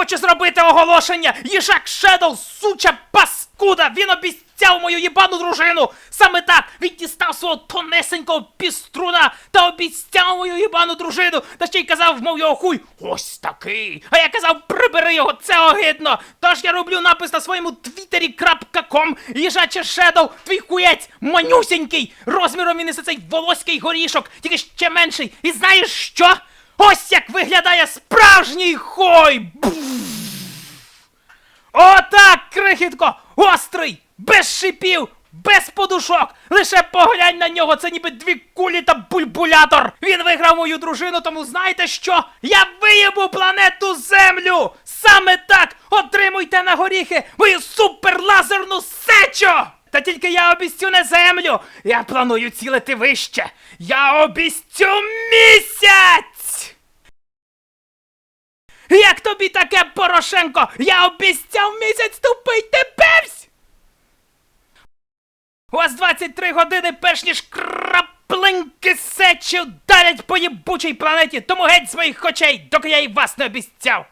хочу зробити оголошення. Їжак Шедоу, суча паскуда, він обіцяв мою їбану дружину. Саме так, він дістав свого тонесенького піструна та обіцяв мою їбану дружину. Та ще й казав, мов його хуй, ось такий. А я казав, прибери його, це огидно. Тож я роблю напис на своєму твіттері .com їжаче Шедоу, твій хуєць, манюсінький. Розміром він несе цей волоський горішок, тільки ще менший. І знаєш що? Ось як виглядає справжній хой! Бф! Крихітко! Острий! Без шипів! Без подушок! Лише поглянь на нього, це ніби дві кулі та бульбулятор! Він виграв мою дружину, тому знаєте що? Я виєбу планету Землю! Саме так! Отримуйте на горіхи мою суперлазерну сечу! Та тільки я обіцю не землю! Я планую цілити вище! Я обіцю місяць! Як тобі Порошенко? Я обіцяв місяць тупий ти певсь! У вас 23 години перш ніж краплинки сечі ударять по їбучій планеті, тому геть з моїх очей, доки я і вас не обіцяв!